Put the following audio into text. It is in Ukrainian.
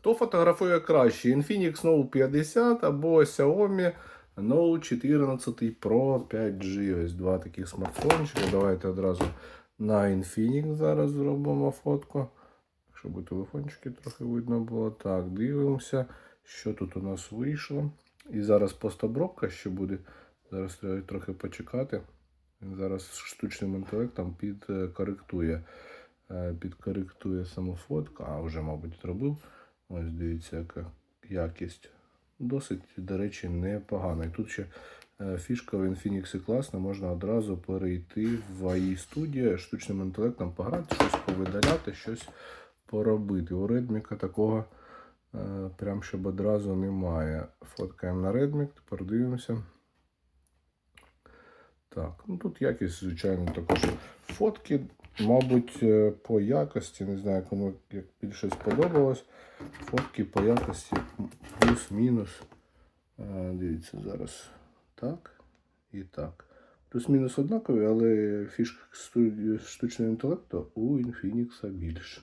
Хто фотографує краще? Infinix Note 50 або Xiaomi Note 14 Pro 5G. Ось два таких смартфончики. Давайте одразу на Infinix зараз зробимо фотку. Щоб телефончики трохи видно було. Так, дивимося, що тут у нас вийшло. І зараз постобробка ще буде. Зараз треба трохи почекати. Він зараз штучним інтелектом підкоректує. е, Підкоректує саму фотку. А вже, мабуть, зробив. Ось дивіться, яка якість. Досить, до речі, непогана. І тут ще е, фішка в Infinix класна, можна одразу перейти в AI Studio, штучним інтелектом пограти, щось повидаляти, щось поробити. У Redmi такого е, прям щоб одразу немає. Фоткаємо на Redmi, тепер дивимося. Так, ну тут якість, звичайно, також фотки, мабуть, е, по якості, не знаю, кому як більше сподобалось. Фотки по якості плюс-мінус. Е, Дивіться зараз. Так і так. Плюс-мінус однакові, але фішка штучного інтелекту у Infinix більше.